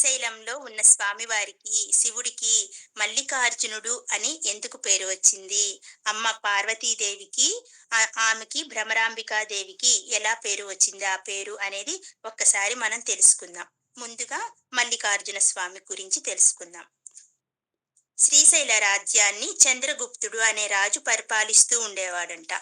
శ్రీశైలంలో ఉన్న స్వామివారికి శివుడికి మల్లికార్జునుడు అని ఎందుకు పేరు వచ్చింది? అమ్మ పార్వతీదేవికి ఆమెకి భ్రమరాంబికాదేవికి ఎలా పేరు వచ్చింది ఆ పేరు అనేది ఒక్కసారి మనం తెలుసుకుందాం. ముందుగా మల్లికార్జున స్వామి గురించి తెలుసుకుందాం. శ్రీశైల రాజ్యాన్ని చంద్రగుప్తుడు అనే రాజు పరిపాలిస్తూ ఉండేవాడంట.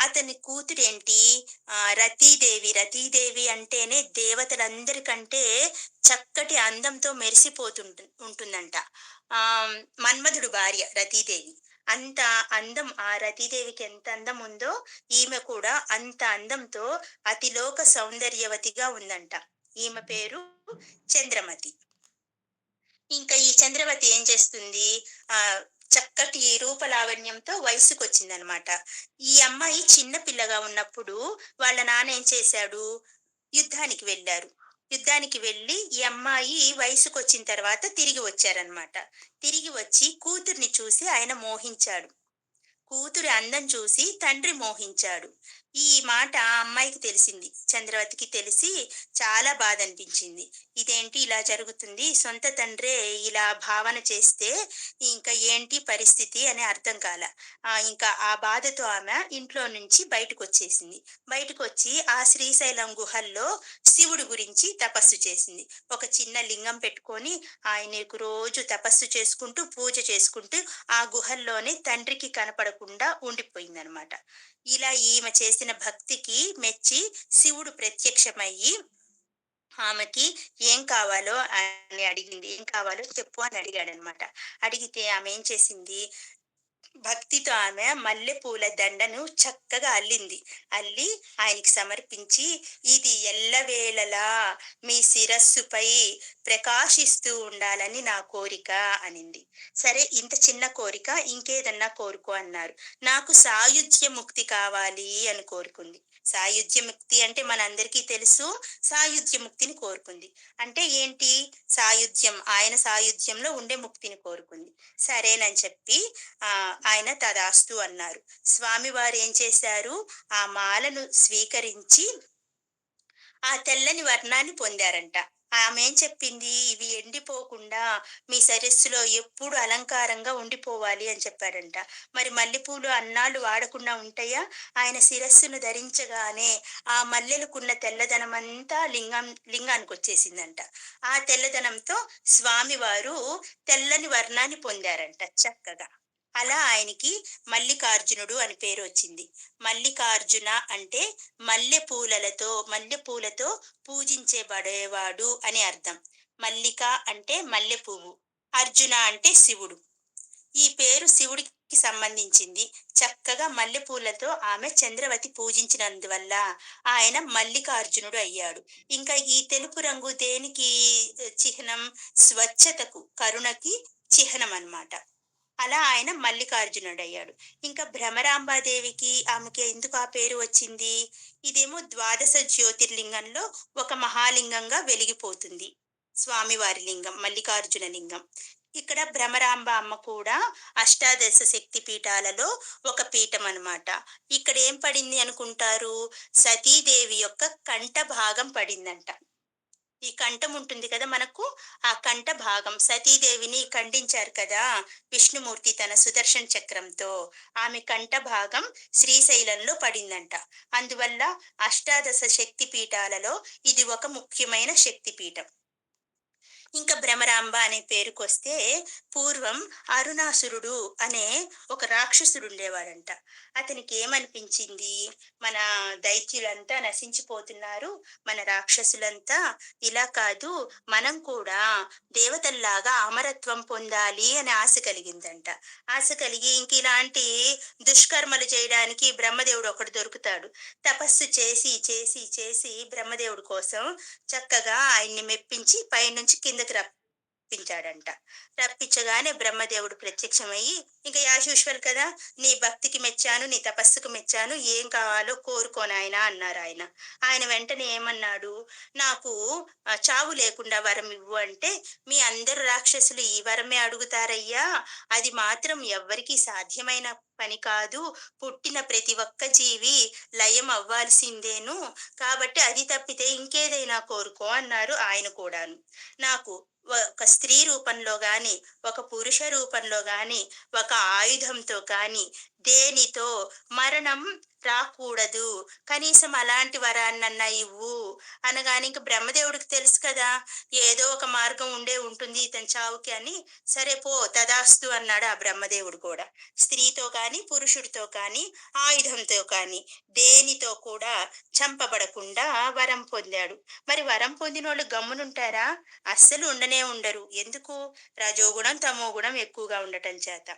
అతని కూతురేంటి? ఆ, రతీదేవి. రతీదేవి అంటేనే దేవతలందరికంటే చక్కటి అందంతో మెరిసిపోతుంటు ఉంటుందంట. ఆ మన్మధుడు భార్య రతీదేవి. అంత అందం ఆ రతీదేవికి ఎంత అందం ఉందో ఈమె కూడా అంత అందంతో అతిలోక సౌందర్యవతిగా ఉందంట. ఈమె పేరు చంద్రమతి. ఇంకా ఈ చంద్రవతి ఏం చేస్తుంది? ఆ చక్కటి రూపలావణ్యంతో వయసుకు వచ్చిందనమాట ఈ అమ్మాయి చిన్న పిల్లగా ఉన్నప్పుడు వాళ్ళ నాన్న ఏం చేశాడు? యుద్ధానికి వెళ్ళారు. యుద్ధానికి వెళ్ళి ఈ అమ్మాయి వయసుకు వచ్చిన తర్వాత తిరిగి వచ్చారనమాట. తిరిగి వచ్చి కూతుర్ని చూసి ఆయన మోహించాడు. కూతురి అందం చూసి తండ్రి మోహించాడు. ఈ మాట ఆ అమ్మాయికి తెలిసింది. చంద్రవతికి తెలిసి చాలా బాధ అనిపించింది ఇదేంటి ఇలా జరుగుతుంది? సొంత తండ్రే ఇలా భావన చేస్తే ఇంకా ఏంటి పరిస్థితి అని అర్థం కాల. ఇంకా ఆ బాధతో ఆమె ఇంట్లో నుంచి బయటకు వచ్చేసింది బయటకు వచ్చి ఆ శ్రీశైలం గుహల్లో శివుడు గురించి తపస్సు చేసింది. ఒక చిన్న లింగం పెట్టుకొని ఆయనకు రోజు తపస్సు చేసుకుంటూ పూజ చేసుకుంటూ ఆ గుహల్లోనే తండ్రికి కనపడకుండా ఉండిపోయిందనమాట ఇలా ఈమె చేసిన భక్తికి మెచ్చి శివుడు ప్రత్యక్షమయ్యి ఆమెకి ఏం కావాలో అని అడిగింది. ఏం కావాలో చెప్పు అని అడిగాడనమాట అడిగితే ఆమె ఏం చేసింది? భక్తితో ఆమె మల్లె పూల దండను చక్కగా అల్లింది. అల్లి ఆయనకి సమర్పించి ఇది ఎల్లవేళలా మీ శిరస్సుపై ప్రకాశిస్తూ ఉండాలని నా కోరిక అనింది. సరే ఇంత చిన్న కోరిక ఇంకేదన్నా కోరుకో అన్నారు. నాకు సాయుధ్య ముక్తి కావాలి అని కోరుకుంది. సాయుధ్య ముక్తి అంటే మనందరికీ తెలుసు. సాయుధ్య ముక్తిని కోరుకుంది. అంటే ఏంటి? సాయుధ్యం ఆయన సాయుధ్యంలో ఉండే ముక్తిని కోరుకుంది. సరేనని చెప్పి ఆ ఆయన తదాస్తు అన్నారు. స్వామి వారు ఏం చేశారు? ఆ మాలను స్వీకరించి ఆ తెల్లని వర్ణాన్ని పొందారంట. ఆమె ఏం చెప్పింది? ఇవి ఎండిపోకుండా మీ సరస్సులో ఎప్పుడు అలంకారంగా ఉండిపోవాలి అని చెప్పారంట. మరి మల్లెపూలు అన్నాళ్ళు వాడకుండా ఉంటాయా? ఆయన శిరస్సును ధరించగానే ఆ మల్లెలకున్న తెల్లదనం అంతా లింగం లింగానికి వచ్చేసిందంట. ఆ తెల్లదనంతో స్వామివారు తెల్లని వర్ణాన్ని పొందారంట చక్కగా. అలా ఆయనకి మల్లికార్జునుడు అని పేరు వచ్చింది. మల్లికార్జున అంటే మల్లె పూలలతో మల్లె పూలతో పూజించబడేవాడు అని అర్థం. మల్లిక అంటే మల్లె పువ్వు అర్జున అంటే శివుడు. ఈ పేరు శివుడికి సంబంధించింది. చక్కగా మల్లె పూలతో ఆమె చంద్రవతి పూజించినందువల్ల ఆయన మల్లికార్జునుడు అయ్యాడు. ఇంకా ఈ తెలుపు రంగు దేనికి చిహ్నం? స్వచ్ఛతకు కరుణకి చిహ్నం అన్నమాట. అలా ఆయన మల్లికార్జునుడు అయ్యాడు ఇంకా భ్రమరాంబాదేవికి ఆమెకి ఎందుకు ఆ పేరు వచ్చింది? ఇదేమో ద్వాదశ జ్యోతిర్లింగంలో ఒక మహాలింగంగా వెలిగిపోతుంది. స్వామివారి లింగం మల్లికార్జున లింగం. ఇక్కడ భ్రమరాంబ అమ్మ కూడా అష్టాదశ శక్తి పీఠాలలో ఒక పీఠం అనమాట ఇక్కడ ఏం పడింది అనుకుంటారు? సతీదేవి యొక్క కంఠ భాగం పడిందంట. ఈ కంఠం ఉంటుంది కదా మనకు ఆ కంఠ భాగం. సతీదేవిని ఖండించారు కదా విష్ణుమూర్తి తన సుదర్శన చక్రంతో. ఆమె కంఠ భాగం శ్రీశైలంలో పడిందంట. అందువల్ల అష్టాదశ శక్తి పీఠాలలో ఇది ఒక ముఖ్యమైన శక్తి పీఠం ఇంకా భ్రమరాంబ అనే పేరుకొస్తే పూర్వం అరుణాసురుడు అనే ఒక రాక్షసుడు ఉండేవాడంట. అతనికి ఏమనిపించింది? మన దైత్యులంతా నశించిపోతున్నారు. మన రాక్షసులంతా ఇలా కాదు మనం కూడా దేవతల్లాగా అమరత్వం పొందాలి అని ఆశ కలిగిందంట. ఆశ కలిగి ఇంక ఇలాంటి దుష్కర్మలు చేయడానికి బ్రహ్మదేవుడు ఒకడు దొరుకుతాడు. తపస్సు చేసి చేసి చేసి బ్రహ్మదేవుడి కోసం చక్కగా ఆయన్ని మెప్పించి పైనుంచి కింద కిందకి రప్పించాడంట. రప్పించగానే బ్రహ్మదేవుడు ప్రత్యక్షమయ్యి ఇంకా యాశూశ్వల్ కదా నీ భక్తికి మెచ్చాను నీ తపస్సుకు మెచ్చాను ఏం కావాలో కోరుకోనాయన అన్నారు ఆయన. ఆయన వెంటనే ఏమన్నాడు నాకు చావు లేకుండా వరం ఇవ్వు అంటే మీ అందరు రాక్షసులు ఈ వరమే అడుగుతారయ్యా అది మాత్రం ఎవ్వరికీ సాధ్యమైన పని కాదు. పుట్టిన ప్రతి ఒక్క జీవి లయం అవ్వాల్సిందేను. కాబట్టి అది తప్పితే ఇంకేదైనా కోరుకో అన్నారు ఆయన కూడాను. నాకు ఒక స్త్రీ రూపంలో కానీ ఒక పురుష రూపంలో కానీ ఒక ఆయుధంతో కానీ దేనితో మరణం రాకూడదు. కనీసం అలాంటి వరాన్నన్నా ఇవ్వు అనగానే ఇంక బ్రహ్మదేవుడికి తెలుసు కదా ఏదో ఒక మార్గం ఉండే ఉంటుంది ఇతని చావుకి అని. సరే పో తదాస్తు అన్నాడు ఆ బ్రహ్మదేవుడు కూడా. స్త్రీతో కానీ పురుషుడితో కానీ ఆయుధంతో కానీ దేనితో కూడా చంపబడకుండా వరం పొందాడు. మరి వరం పొందిన వాళ్ళు గమ్మునుంటారా? అస్సలు ఉండనే ఉండరు. ఎందుకు? రజోగుణం తమో గుణం ఎక్కువగా ఉండటం చేత.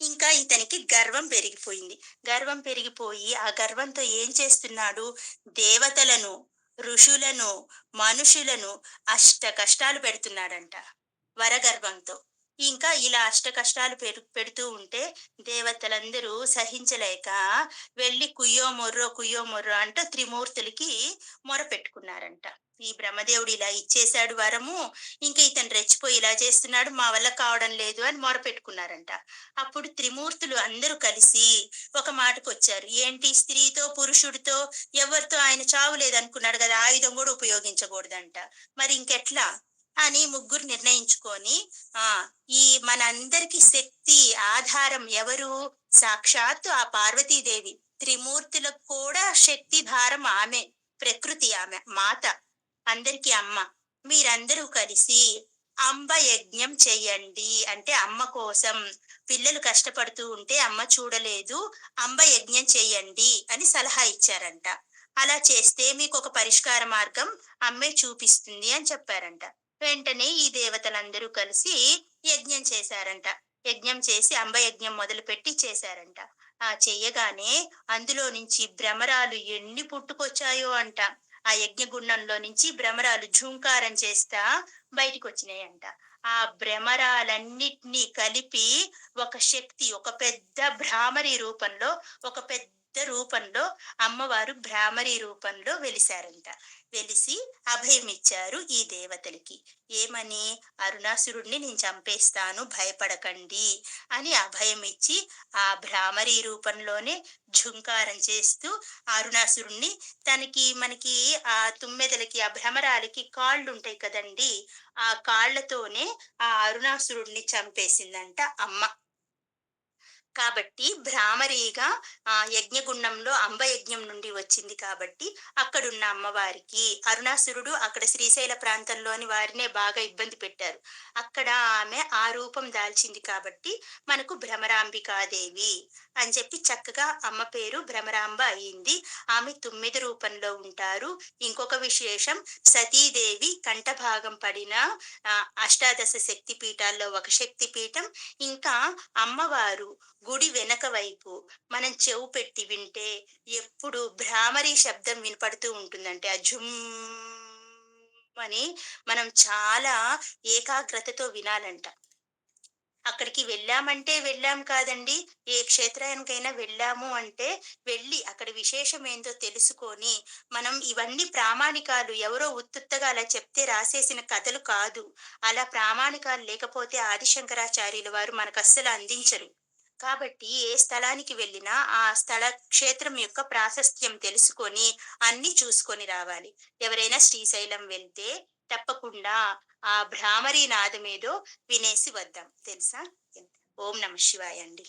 ఇంకా ఇతనికి గర్వం పెరిగిపోయింది. గర్వం పెరిగిపోయి ఆ గర్వంతో ఏం చేస్తున్నాడు? దేవతలను ఋషులను మనుషులను అష్ట కష్టాలు పెడుతున్నాడంట వరగర్వంతో. ఇంకా ఇలా అష్ట కష్టాలు పెరు పెడుతూ ఉంటే దేవతలందరూ సహించలేక వెళ్ళి కుయ్యో మొర్రో కుయ్యో మొర్రో అంటూ త్రిమూర్తులకి మొర పెట్టుకున్నారంట. ఈ బ్రహ్మదేవుడు ఇలా ఇచ్చేశాడు వరము ఇంకా ఇతను రెచ్చిపోయి ఇలా చేస్తున్నాడు మా వల్ల కావడం లేదు అని మొర పెట్టుకున్నారంట. అప్పుడు త్రిమూర్తులు అందరూ కలిసి ఒక మాటకు వచ్చారు ఏంటి స్త్రీతో పురుషుడితో ఎవరితో ఆయన చావు లేదనుకున్నాడు కదా ఆయుధం కూడా ఉపయోగించకూడదంట. మరి ఇంకెట్లా? అని ముగ్గురు నిర్ణయించుకొని ఆ ఈ మనందరికి శక్తి ఆధారం ఎవరు? సాక్షాత్తు ఆ పార్వతీదేవి. త్రిమూర్తులకు కూడా శక్తి భారం ఆమె ప్రకృతి ఆమె మాత అందరికి అమ్మ. మీరందరూ కలిసి అంబ యజ్ఞం చెయ్యండి అంటే అమ్మ కోసం. పిల్లలు కష్టపడుతూ ఉంటే అమ్మ చూడలేదు అంబ యజ్ఞం చెయ్యండి అని సలహా ఇచ్చారంట. అలా చేస్తే మీకు ఒక పరిష్కార మార్గం అమ్మే చూపిస్తుంది అని చెప్పారంట. వెంటనే ఈ దేవతలందరూ కలిసి యజ్ఞం చేశారంట. యజ్ఞం చేసి అంబ యజ్ఞం మొదలు పెట్టి చేశారంట. ఆ చెయ్యగానే అందులో నుంచి భ్రమరాలు ఎన్ని పుట్టుకొచ్చాయో అంట. ఆ యజ్ఞగుండంలో నుంచి భ్రమరాలు ఝుంకారం చేస్తా బయటికి వచ్చినాయంట ఆ భ్రమరాలన్నిటినీ కలిపి ఒక శక్తి ఒక పెద్ద భ్రామరి రూపంలో ఒక పెద్ద రూపంలో అమ్మవారు భ్రామరి రూపంలో వెలిశారంట. వెలిసి అభయమిచ్చారు ఈ దేవతలకి. ఏమని? అరుణాసురుణ్ణి నేను చంపేస్తాను భయపడకండి అని అభయమిచ్చి ఆ భ్రామరి రూపంలోనే ఝుంకారం చేస్తూ అరుణాసురుణ్ణి తనకి మనకి ఆ తుమ్మెదలకి ఆ భ్రమరాలకి కాళ్ళు ఉంటాయి కదండి ఆ కాళ్ళతోనే ఆ అరుణాసురుణ్ణి చంపేసిందంట అమ్మ. కాబట్టి భ్రామరీగా యజ్ఞగుండంలో అంబ యజ్ఞం నుండి వచ్చింది కాబట్టి అక్కడున్న అమ్మవారికి అరుణాసురుడు అక్కడ శ్రీశైల ప్రాంతంలోని వారినే బాగా ఇబ్బంది పెట్టారు. అక్కడ ఆమె ఆ రూపం దాల్చింది కాబట్టి మనకు భ్రమరాంబికాదేవి అని చెప్పి చక్కగా అమ్మ పేరు భ్రమరాంబ అయింది. ఆమె తొమ్మిది రూపంలో ఉంటారు. ఇంకొక విశేషం సతీదేవి కంఠభాగం పడిన అష్టాదశ శక్తి పీఠాల్లో ఒక శక్తి పీఠం ఇంకా అమ్మవారు గుడి వెనక వైపు మనం చెవు పెట్టి వింటే ఎప్పుడు భ్రామరి శబ్దం వినపడుతూ ఉంటుందంటే ఆ జుమ్ అని మనం చాలా ఏకాగ్రతతో వినాలంట. అక్కడికి వెళ్ళామంటే వెళ్ళాం కాదండి. ఏ క్షేత్రానికైనా వెళ్ళాము అంటే వెళ్ళి అక్కడ విశేషం ఏందో తెలుసుకొని మనం ఇవన్నీ ప్రామాణికాలు ఎవరో ఉత్తుత్తగా అలా చెప్తే రాసేసిన కథలు కాదు. అలా ప్రామాణికాలు లేకపోతే ఆదిశంకరాచార్యుల వారు మనకు అస్సలు అందించరు. కాబట్టి ఏ స్థలానికి వెళ్ళినా ఆ స్థల క్షేత్రం యొక్క ప్రాశస్త్యం తెలుసుకొని అన్ని చూసుకొని రావాలి. ఎవరైనా శ్రీశైలం వెళ్తే తప్పకుండా ఆ భ్రామరి నాదమేదో వినేసి వద్దాం. తెలుసా? ఓం నమ శివాయ అండి.